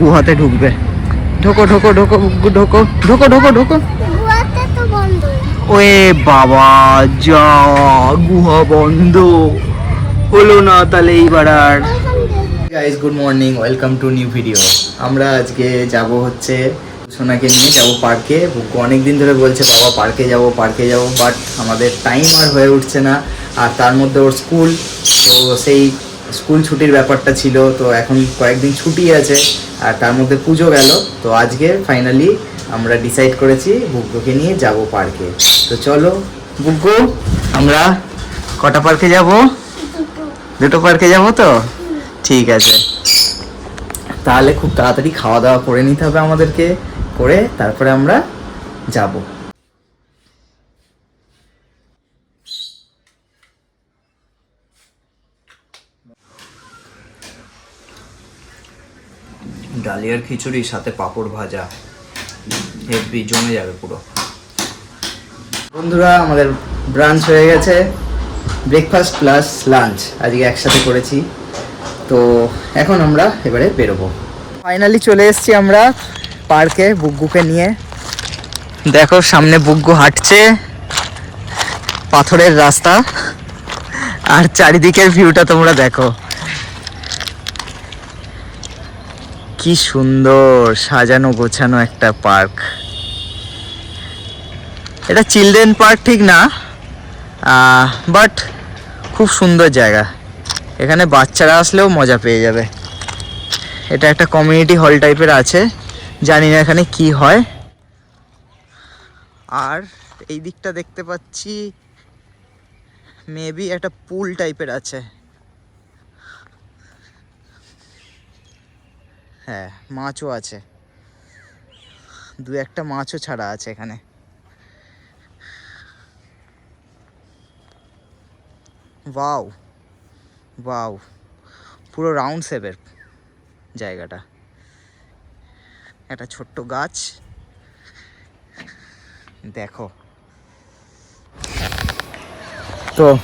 গুহাতে ঢুকবে। ঢোকো ঢোকো ঢোকো ঢোকো ঢোকো ঢোকো ঢোকো। গুয়াতে তো বন্ধ। ওয়ে বাবা যা গুহা বন্ধ। হলো না তাহলে এইবার আর। Guys good morning welcome to new video আমরা আজকে যাব হচ্ছে সোনাকে নিয়ে যাব পার্কে অনেক দিন ধরে বলছে বাবা পার্কে যাব পার্কে যাব। বাট আমাদের টাইম আর হয়ে উঠছে না। আর তার মধ্যে ওর স্কুল তো সেই স্কুল ছুটির ব্যাপারটা ছিল, তো এখন কয়েকদিন ছুটি আছে আর তার মধ্যে পুজো গেল। তো আজকে ফাইনালি আমরা ডিসাইড করেছি বুগ্গোকে নিয়ে যাব পার্কে তো চলো বুগ্গো, আমরা কটা পার্কে যাব? দুটো পার্কে যাব তো? ঠিক আছে। তাহলে খুব তাড়াতাড়ি খাওয়া দাওয়া করে নিতে হবে আমাদেরকে, করে তারপরে আমরা যাব। ডালিয়ার খিচুড়ি, সাথে পাঁপড় ভাজা। হেভি জমে যাবে পুরো। বন্ধুরা, আমাদের ব্রাঞ্চ হয়ে গেছে। ব্রেকফাস্ট প্লাস লাঞ্চ আজকে একসাথে করেছি। তো এখন আমরা এবারে বেরোবো। ফাইনালি চলে এসেছি আমরা পার্কে বুগ্গুকে নিয়ে। দেখো, সামনে বুগ্গু হাঁটছে। পাথরের রাস্তা। আর চারিদিকের ভিউটা তোমরা দেখো। কি সুন্দর সাজানো গোছানো একটা পার্ক। এটা চিলড্রেন পার্ক ঠিক না বাট খুব সুন্দর জায়গা। এখানে বাচ্চারা আসলেও মজা পেয়ে যাবে। এটা একটা কমিউনিটি হল টাইপের আছে, জানি না এখানে কি হয়। আর এই দিকটা দেখতে পাচ্ছি মেবি একটা পুল টাইপের আছে। হ্যাঁ মাছও আছে। দু একটা মাছও ছাড়া আছে এখানে। ওয়াও ওয়াও, পুরো রাউন্ড শেপের জায়গাটা। একটা ছোট্ট গাছ। দেখো। তো,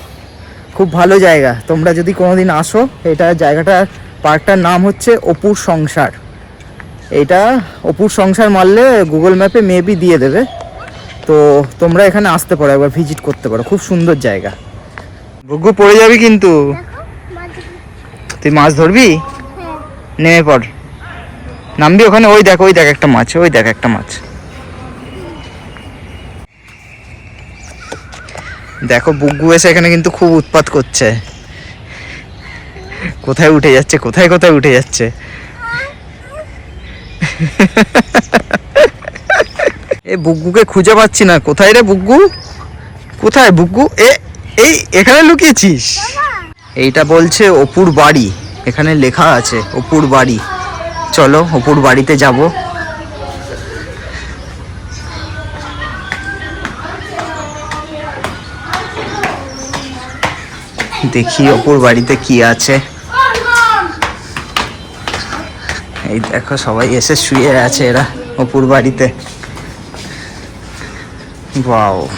খুব ভালো জায়গা। তোমরা যদি কোনোদিন আসো, এটা জায়গাটার পার্কটার নাম হচ্ছে অপুর সংসার। এইটা অপুর সংসার মারলে গুগল ম্যাপে মেবি দিয়ে দেবে। তো তোমরা এখানে আসতে পারো, একবার ভিজিট করতে পারো। খুব সুন্দর জায়গা। ভুগ্গু পড়ে যাবি কিন্তু। তুই মাছ ধরবি? নেমে পড়। নামবি ওখানে? ওই দেখ ওই দেখ একটা মাছ, ওই দেখ একটা মাছ। দেখো বুগ্গু এসে এখানে কিন্তু খুব উৎপাত করছে। কোথায় উঠে যাচ্ছে, কোথায় কোথায় উঠে যাচ্ছে? এ বুগ্গুকে খুঁজে পাচ্ছি না। কোথায় রে বুগ্গু? কোথায় বুগ্গু? এ, এই, এখানে লুকিয়েছিস? এইটা বলছে অপুর বাড়ি। এখানে লেখা আছে, অপুর বাড়ি। চলো, অপুর বাড়িতে যাব। দেখি অপুর বাড়িতে কি আছে। এই দেখো সবাই এসে শুয়ে আছে এরা অপুর বাড়িতে। বাও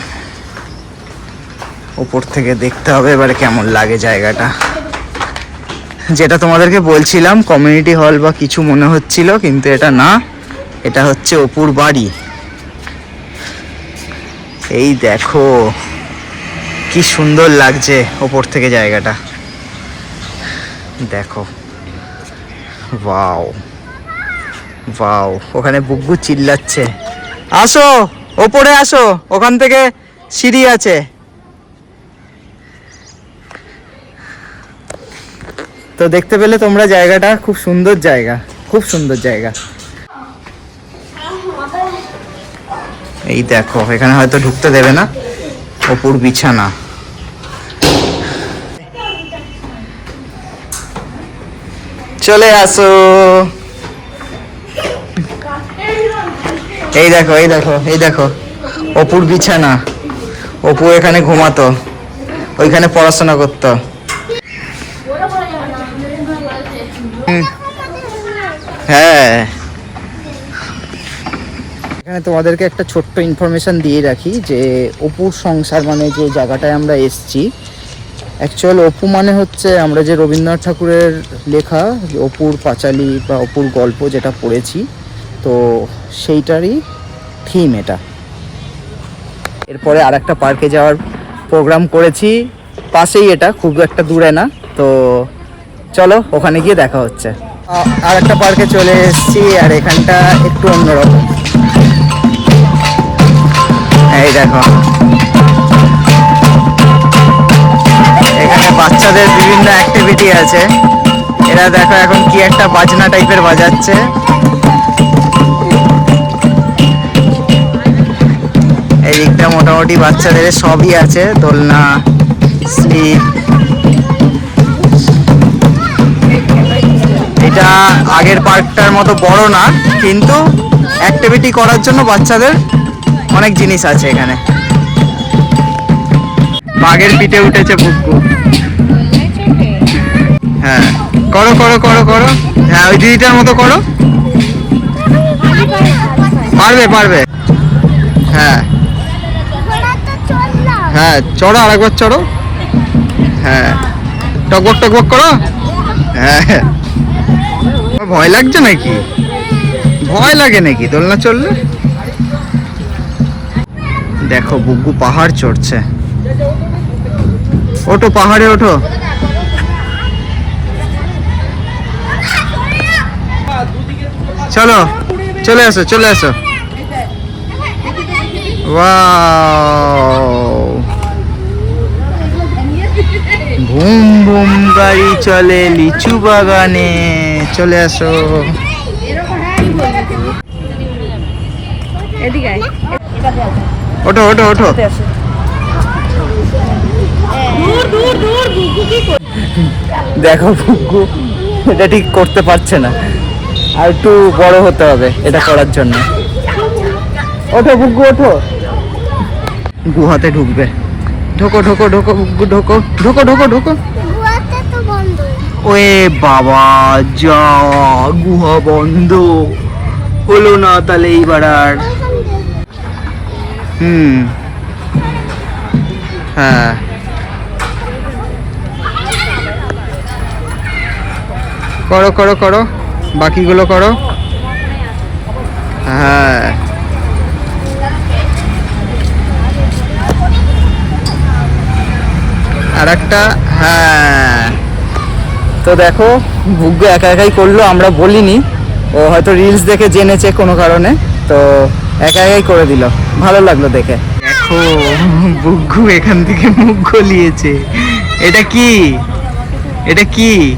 উপর থেকে দেখতে হবে এবারে কেমন লাগে জায়গাটা। যেটা তোমাদেরকে বলছিলাম কমিউনিটি হল বা কিছু মনে হচ্ছিল, কিন্তু এটা না। এটা হচ্ছে অপুর বাড়ি। এই দেখো, কি সুন্দর লাগছে ওপর থেকে জায়গাটা। দেখো। ওয়াও। ওয়াও ওখানে বুগ্গু চিল্লাচ্ছে। আসো, ওপরে আসো, ওখান থেকে সিঁড়ি আছে। তো দেখতে পেলে তোমরা জায়গাটা খুব সুন্দর জায়গা, খুব সুন্দর জায়গা। এই দেখো, এখানে হয়তো ঢুকতে দেবে না অপুর বিছানা। চলে আসো। এই দেখো এই দেখো এই দেখো। অপুর বিছানা। অপু এখানে ঘুমাতো। ওইখানে পড়াশোনা করতো। হ্যাঁ। এখানে তোমাদেরকে একটা ছোট্ট ইনফরমেশন দিয়ে রাখি যে, অপুর সংসার মানে যে জায়গাটায় আমরা এসছি অ্যাকচুয়াল অপু মানে হচ্ছে আমরা যে রবীন্দ্রনাথ ঠাকুরের লেখা অপুর পাঁচালী বা অপুর গল্প যেটা পড়েছি তো সেইটারই থিম এটা। এরপরে আর একটা পার্কে যাওয়ার প্রোগ্রাম করেছি। পাশেই এটা, খুব একটা দূরে না। তো চলো, ওখানে গিয়ে দেখা হচ্ছে। আর একটা পার্কে চলে এসেছি, আর এখানটা একটু অন্যরকম। এই দেখো। এখানে বাচ্চাদের বিভিন্ন অ্যাক্টিভিটি আছে। এরা দেখো এখন কি একটা বাজনা টাইপের বাজাচ্ছে। এই দিকটা মোটামুটি বাচ্চাদের সবই আছে, দোলনা, স্লিপ। এটা আগের পার্কটার মতো বড় না, কিন্তু অ্যাক্টিভিটি করার জন্য বাচ্চাদের অনেক জিনিস আছে এখানে। বাঘের পিঠে উঠেছে বুকু হ্যাঁ। করো করো করো করো। হ্যাঁ ওই দিদিটার মতো করো। পারবে পারবে। হ্যাঁ। হ্যাঁ চড়ো আরেকবার চড়ো। হ্যাঁ। টকবক টকবক করো? হ্যাঁ। ভয় লাগছে নাকি? ভয় লাগে নাকি? দোলনা চললে দেখো বুগু পাহাড় চড়ছে। ওঠো, পাহাড়ে ওঠো। চলো, চলে আসো চলে আসো ওয়াও। বুম গাড়ি চলে লিচু বাগানে। চলে আসো। ওঠো ওঠো ওঠো? দেখো বুগু এটা ঠিক করতে পারছে না। আর একটু বড় হতে হবে এটা করার জন্য। ওঠো বুগু ওঠো। গুহাতে ঢুকবে। ঢোকো ঢোকো ঢোকো ঢোকো। ঢোকো ঢোকো ঢোকো। বন্ধ ওয়ে বাবা, যা গুহা বন্ধ। হলো না তাহলে এইবার আর? হুম। হ্যাঁ। করো করো করো। বাকিগুলো করো। হ্যাঁ। আর একটা হ্যাঁ। তো দেখো ভুগ্য একা একাই করল, আমরা বলিনি। ও হয়তো রিলস দেখে জেনেছে কোনো কারণে, তো একা একাই করে দিল। ভালো লাগল দেখে। দেখো, বুগ্গু এখান থেকে মুখ গলিয়েছে। এটা কি? এটা কি?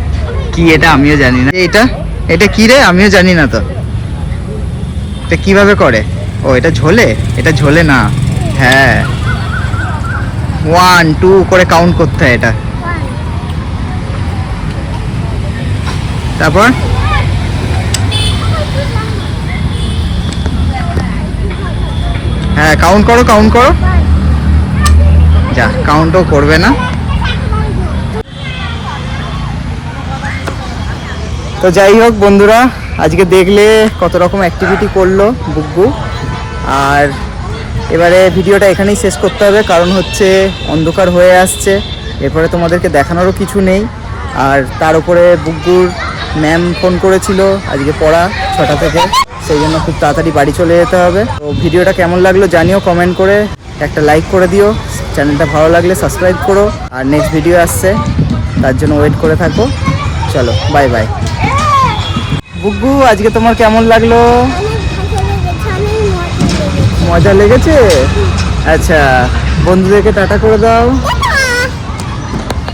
কি এটা আমিও জানি না। এটা? এটা কি রে? আমিও জানি না তো। এটা কীভাবে করে? ও, এটা ঝোলে? এটা ঝোলে না। হ্যাঁ। ওয়ান টু করে কাউন্ট করতে হয় এটা। তারপর? হ্যাঁ কাউন্ট করো কাউন্ট করো। যা কাউন্টও করবে না। তো যাই হোক বন্ধুরা, আজকে দেখলে কত রকম অ্যাক্টিভিটি করল বুকবু। আর এবারে ভিডিওটা এখানেই শেষ করতে হবে, কারণ হচ্ছে অন্ধকার হয়ে আসছে। এরপরে তোমাদেরকে দেখানোরও কিছু নেই। আর তার উপরে বুকগুর ম্যাম ফোন করেছিল আজকে পড়া ছটা থেকে, সেই জন্য খুব তাড়াতাড়ি বাড়ি চলে যেতে হবে। তো ভিডিওটা কেমন লাগল জানিও কমেন্ট করে, একটা লাইক করে দিও। চ্যানেলটা ভালো লাগলে সাবস্ক্রাইব করো। আর নেক্সট ভিডিও আসছে, তার জন্য ওয়েট করে থাকো। চলো বাই বাই বুগু আজকে তোমার কেমন লাগল? মজা লেগেছে? আচ্ছা বন্ধুদেরকে টাটা করে দাও।